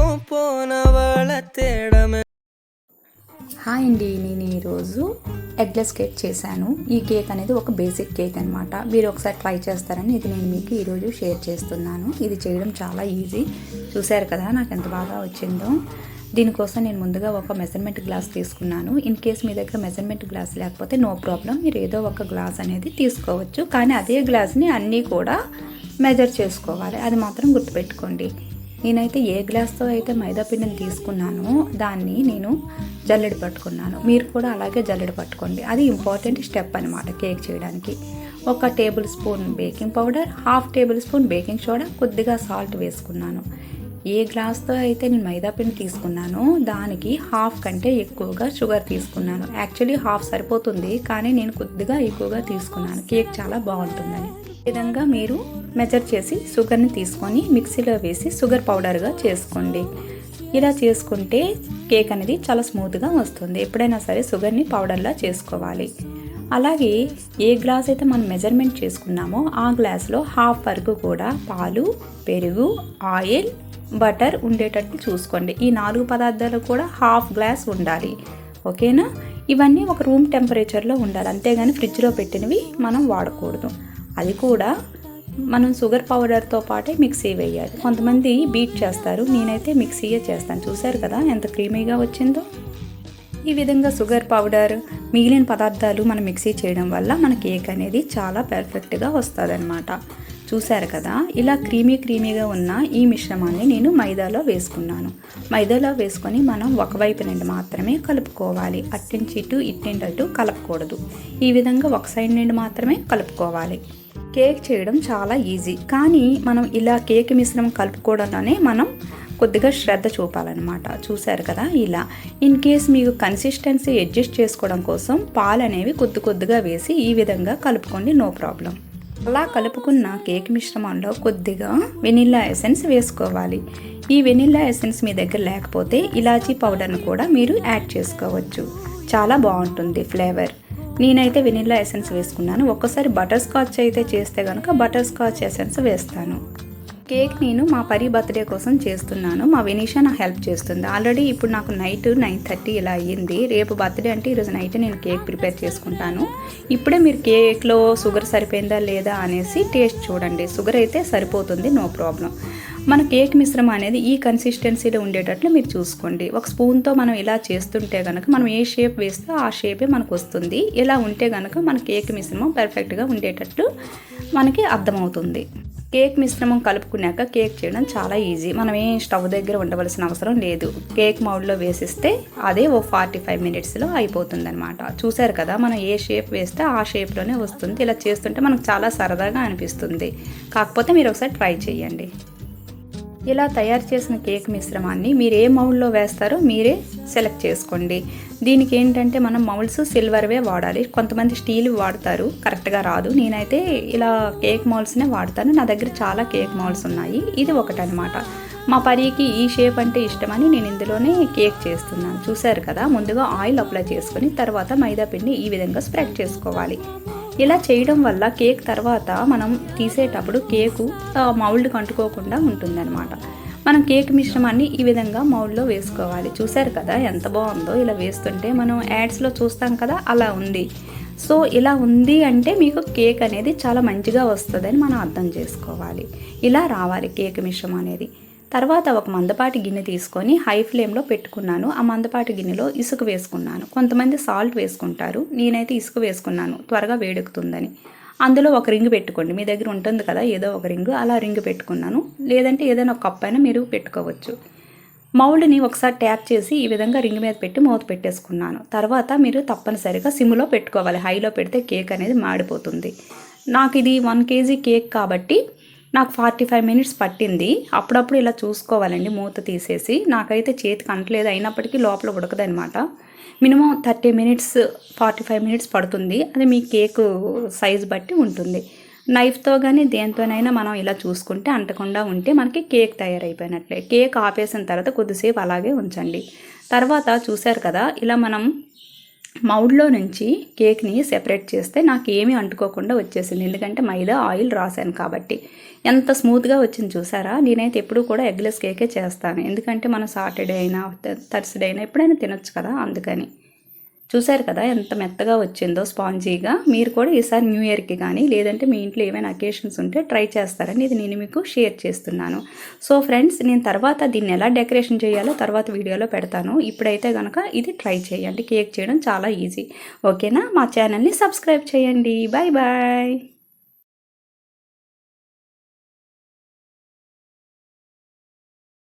பக்கம் போனவள தேடமே హాయ్ అండి నేను ఈరోజు ఎగ్లెస్ కేక్ చేశాను ఈ కేక్ అనేది ఒక బేసిక్ కేక్ అనమాట మీరు ఒకసారి ట్రై చేస్తారని ఇది నేను మీకు ఈరోజు షేర్ చేస్తున్నాను ఇది చేయడం చాలా ఈజీ చూశారు కదా నాకు ఎంత బాగా వచ్చిందో దీనికోసం నేను ముందుగా ఒక మెజర్మెంట్ గ్లాస్ తీసుకున్నాను ఇన్ కేస్ మీ దగ్గర మెజర్మెంట్ గ్లాస్ లేకపోతే నో ప్రాబ్లం మీరు ఏదో ఒక గ్లాస్ అనేది తీసుకోవచ్చు కానీ అదే గ్లాస్ని అన్నీ కూడా మెజర్ చేసుకోవాలి అది మాత్రం గుర్తుపెట్టుకోండి నేనైతే ఏ గ్లాస్తో అయితే మైదా పిండిని తీసుకున్నానో దాన్ని నేను జల్లెడ పట్టుకున్నాను. మీరు కూడా అలాగే జల్లెడ పట్టుకోండి. అది ఇంపార్టెంట్ స్టెప్ అనమాట కేక్ చేయడానికి. ఒక tablespoon baking powder half tablespoon baking soda కొద్దిగా సాల్ట్ వేసుకున్నాను. ఏ గ్లాస్తో అయితే నేను మైదా పిండి తీసుకున్నానో దానికి హాఫ్ కంటే ఎక్కువగా షుగర్ తీసుకున్నాను. యాక్చువల్లీ హాఫ్ సరిపోతుంది కానీ నేను కొద్దిగా ఎక్కువగా తీసుకున్నాను. కేక్ చాలా బాగుంటుందని. విధంగా మీరు మెజర్ చేసి షుగర్ని తీసుకొని మిక్సీలో వేసి షుగర్ పౌడర్గా చేసుకోండి. ఇలా చేసుకుంటే కేక్ అనేది చాలా స్మూత్గా వస్తుంది. ఎప్పుడైనా సరే షుగర్ని పౌడర్లా చేసుకోవాలి. అలాగే ఏ గ్లాస్ అయితే మనం మెజర్మెంట్ చేసుకున్నామో ఆ గ్లాస్లో హాఫ్ వరకు కూడా పాలు పెరుగు ఆయిల్ బటర్ ఉండేటట్టు చూసుకోండి. ఈ నాలుగు పదార్థాలు కూడా హాఫ్ గ్లాస్ ఉండాలి. ఓకేనా? ఇవన్నీ ఒక రూమ్ టెంపరేచర్లో ఉండాలి. అంతేగాని ఫ్రిడ్జ్లో పెట్టినవి మనం వాడకూడదు. అది కూడా మనం షుగర్ పౌడర్తో పాటే మిక్సీ వేయాలి. కొంతమంది బీట్ చేస్తారు నేనైతే మిక్సీయే చేస్తాను. చూశారు కదా ఎంత క్రీమీగా వచ్చిందో? ఈ విధంగా షుగర్ పౌడర్ మిగిలిన పదార్థాలు మనం మిక్సీ చేయడం వల్ల మన కేక్ అనేది చాలా పర్ఫెక్ట్గా వస్తుంది చూశారు కదా ఇలా క్రీమీ క్రీమీగా ఉన్న ఈ మిశ్రమాన్ని నేను మైదాలో వేసుకున్నాను. మైదాలో వేసుకొని మనం ఒకవైపు నుండి మాత్రమే కలుపుకోవాలి. అట్టించి ఇటు ఇట్టింటి అటు కలపకూడదు. ఈ విధంగా ఒక సైడ్ నుండి మాత్రమే కలుపుకోవాలి. కేక్ చేయడం చాలా ఈజీ. కానీ మనం ఇలా కేక్ మిశ్రమం కలుపుకోవడంలోనే మనం కొద్దిగా శ్రద్ధ చూపాలన్నమాట. చూశారు కదా ఇలా. ఇన్ కేస్ మీకు కన్సిస్టెన్సీ అడ్జస్ట్ చేసుకోవడం కోసం పాలు అనేవి కొద్ది కొద్దిగా వేసి ఈ విధంగా కలుపుకోండి నో ప్రాబ్లం. అలా కలుపుకున్న కేక్ మిశ్రమంలో కొద్దిగా వెనిల్లా ఎసెన్స్ వేసుకోవాలి. ఈ వెనిల్లా ఎసెన్స్ మీ దగ్గర లేకపోతే ఇలాచీ పౌడర్ను కూడా మీరు యాడ్ చేసుకోవచ్చు. చాలా బాగుంటుంది ఫ్లేవర్. నేనైతే వెనిల్లా ఎసెన్స్ వేసుకున్నాను. ఒక్కసారి బటర్ స్కాచ్ అయితే చేస్తే కనుక బటర్ స్కాచ్ ఎసెన్స్ వేస్తాను. కేక్ నేను మా పరి బర్త్డే కోసం చేస్తున్నాను. మా వినీషా నాకు హెల్ప్ చేస్తుంది. ఆల్రెడీ ఇప్పుడు నాకు నైట్ నైన్ థర్టీ ఇలా అయ్యింది. రేపు బర్త్డే అంటే ఈరోజు నైట్ నేను కేక్ ప్రిపేర్ చేసుకుంటాను. ఇప్పుడే మీరు కేక్లో షుగర్ సరిపోయిందా లేదా అనేసి టేస్ట్ చూడండి. షుగర్ అయితే సరిపోతుంది నో ప్రాబ్లం. మన కేక్ మిశ్రమం అనేది ఈ కన్సిస్టెన్సీలో ఉండేటట్లు మీరు చూసుకోండి. ఒక స్పూన్తో మనం ఇలా చేస్తుంటే కనుక మనం ఏ షేప్ వేస్తే ఆ షేపే మనకు వస్తుంది. ఇలా ఉంటే కనుక మన కేక్ మిశ్రమం పర్ఫెక్ట్గా ఉండేటట్లు మనకి అర్థమవుతుంది. కేక్ మిశ్రమం కలుపుకున్నాక కేక్ చేయడం చాలా ఈజీ. మనం ఏం స్టవ్ దగ్గర ఉండవలసిన అవసరం లేదు. కేక్ మౌడ్లో వేసిస్తే అదే ఓ ఫార్టీ ఫైవ్ మినిట్స్లో అయిపోతుంది అనమాట చూసారు కదా మనం ఏ షేప్ వేస్తే ఆ షేప్లోనే వస్తుంది. ఇలా చేస్తుంటే మనకు చాలా సరదాగా అనిపిస్తుంది. కాకపోతే మీరు ఒకసారి ట్రై చేయండి. ఇలా తయారు చేసిన కేక్ మిశ్రమాన్ని మీరు ఏ మౌల్డ్లో వేస్తారో మీరే సెలెక్ట్ చేసుకోండి. దీనికి ఏంటంటే మనం మౌల్డ్స్ సిల్వర్వే వాడాలి. కొంతమంది స్టీల్ వాడతారు. కరెక్ట్గా రాదు. నేనైతే ఇలా కేక్ మౌల్డ్స్నే వాడతాను. నా దగ్గర చాలా కేక్ మౌల్డ్స్ ఉన్నాయి. ఇది ఒకటి అనమాట మా పరికి ఈ షేప్ అంటే ఇష్టమని నేను ఇందులోనే కేక్ చేస్తున్నాను. చూశారు కదా? ముందుగా ఆయిల్ అప్లై చేసుకొని తర్వాత మైదా పిండి ఈ విధంగా స్ప్రెడ్ చేసుకోవాలి. ఇలా చేయడం వల్ల కేక్ తర్వాత మనం తీసేటప్పుడు కేకు మౌల్డ్ కంటుకోకుండా ఉంటుందన్నమాట. మనం కేక్ మిశ్రమాన్ని ఈ విధంగా మౌల్డ్లో వేసుకోవాలి. చూసారు కదా ఎంత బాగుందో? ఇలా వేస్తుంటే మనం యాడ్స్లో చూస్తాం కదా అలా ఉంది. సో ఇలా ఉంది అంటే మీకు కేక్ అనేది చాలా మంచిగా వస్తుందని మనం అర్థం చేసుకోవాలి. ఇలా రావాలి కేక్ మిశ్రమం అనేది. తర్వాత ఒక మందపాటి గిన్నె తీసుకొని హై ఫ్లేమ్లో పెట్టుకున్నాను. ఆ మందపాటి గిన్నెలో ఇసుక వేసుకున్నాను. కొంతమంది సాల్ట్ వేసుకుంటారు. నేనైతే ఇసుక వేసుకున్నాను. త్వరగా వేడెక్కుతుందని. అందులో ఒక రింగ్ పెట్టుకోండి. మీ దగ్గర ఉంటుంది కదా ఏదో ఒక రింగ్. అలా రింగ్ పెట్టుకున్నాను. లేదంటే ఏదైనా ఒక కప్ అయినా మీరు పెట్టుకోవచ్చు. మౌల్డ్ని ఒకసారి ట్యాప్ చేసి ఈ విధంగా రింగ్ మీద పెట్టి మూత పెట్టేసుకున్నాను. తర్వాత మీరు తప్పనిసరిగా సిమ్లో పెట్టుకోవాలి. హైలో పెడితే కేక్ అనేది మాడిపోతుంది. నాకు ఇది వన్ కేజీ కేక్ కాబట్టి నాకు ఫార్టీ ఫైవ్ మినిట్స్ పట్టింది. అప్పుడప్పుడు ఇలా చూసుకోవాలండి మూత తీసేసి. నాకైతే చేతికి అంటలేదు అయినప్పటికీ లోపల ఉడకదనమాట minimum thirty minutes forty five minutes పడుతుంది. అది మీ కేక్ సైజ్ బట్టి ఉంటుంది. నైఫ్తో కానీ దేంతోనైనా మనం ఇలా చూసుకుంటే అంటకుండా ఉంటే మనకి కేక్ తయారైపోయినట్లే. కేక్ ఆపేసిన తర్వాత కొద్దిసేపు అలాగే ఉంచండి. తర్వాత చూశారు కదా ఇలా మనం మౌడ్లో నుంచి కేక్ని సెపరేట్ చేస్తే నాకు ఏమీ అంటుకోకుండా వచ్చేసింది. ఎందుకంటే మైదా ఆయిల్ రాశాను కాబట్టి. ఎంత స్మూత్గా వచ్చింది చూసారా? నేనైతే ఎప్పుడూ కూడా ఎగ్లెస్ కేకే చేస్తాను. ఎందుకంటే మనం సాటర్డే అయినా థర్స్డే అయినా ఎప్పుడైనా తినొచ్చు కదా అందుకని. చూశారు కదా ఎంత మెత్తగా వచ్చిందో స్పాంజీగా. మీరు కూడా ఈసారి న్యూ ఇయర్కి కానీ లేదంటే మీ ఇంట్లో ఏమైనా అకేషన్స్ ఉంటే ట్రై చేస్తారని ఇది నేను మీకు షేర్ చేస్తున్నాను. సో ఫ్రెండ్స్ నేను తర్వాత దీన్ని ఎలా డెకరేషన్ చేయాలో తర్వాత వీడియోలో పెడతాను. ఇప్పుడైతే కనుక ఇది ట్రై చేయండి. కేక్ చేయడం చాలా ఈజీ. ఓకేనా? మా ఛానల్ని సబ్స్క్రైబ్ చేయండి. Bye bye